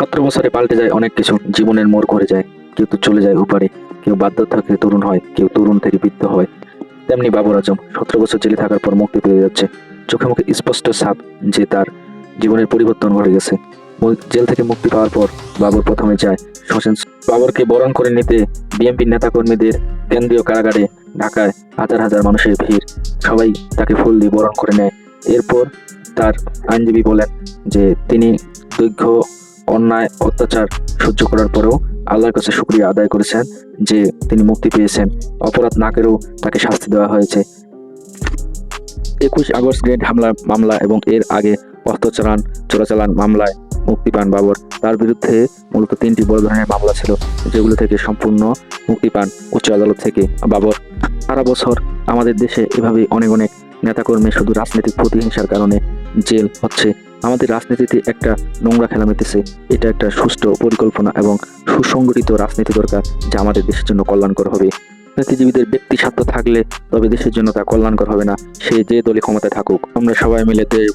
সতেরো বছরে পাল্টে যায়, অনেক কিছু জীবনের মোড় ঘুরে যায়। কেউ তো চলে যায় উপরে কেউ বাধ্য থেকে তরুণ হয়, কেউ তরুণ থেকে বৃদ্ধ হয়। তেমনি বাবর আজম, সতেরো বছর জেলে থাকার পর মুক্তি পেয়ে যাচ্ছে। চোখে মুখে স্পষ্ট ছাপ যে তার জীবনের পরিবর্তন ঘটে গেছে। জেল থেকে মুক্তি পাওয়ার পর বাবর প্রথমে যায় শ্মশান বাবরকে বরণ করে নিতে বিএনপির নেতাকর্মীদের কেন্দ্রীয় কারাগারে, ঢাকায় হাজার হাজার মানুষের ভিড়। সবাই তাকে ফুল দিয়ে বরণ করে নেয়। এরপর তার আইনজীবী বলেন যে তিনি দৈর্ঘ্য অন্যায়, অত্যাচার সহ্য করার পরেও আল্লাহর কাছে শুক্রিয়া আদায় করেছেন যে তিনি মুক্তি পেয়েছেন। অপরাধ না করেও তাকে শাস্তি দেওয়া হয়েছে। একুশ আগস্ট গ্রেড হামলা মামলা এবং এর আগে অস্ত্র চালান চোরাচালান মামলায় মুক্তি পান বাবর। তার বিরুদ্ধে মূলত তিনটি বড় ধরনের মামলা ছিল, যেগুলো থেকে সম্পূর্ণ মুক্তি পান উচ্চ আদালত থেকে বাবর। সারা বছর আমাদের দেশে এভাবে অনেক অনেক নেতাকর্মী শুধু রাজনৈতিক প্রতিহিংসার কারণে জেল হচ্ছে। আমাদের রাজনীতিতে একটা নোংরা খেলা মেতেছে। এটা একটা সুষ্ঠু পরিকল্পনা এবং সুসংগঠিত রাজনীতি দরকার যা আমাদের দেশের জন্য কল্যাণকর হবে। রাজনীতিবিদের ব্যক্তি স্বার্থ থাকলে তবে দেশের জন্য তা কল্যাণকর হবে না। সে যে দলে ক্ষমতায় থাকুক, আমরা সবাই মিলে দেশ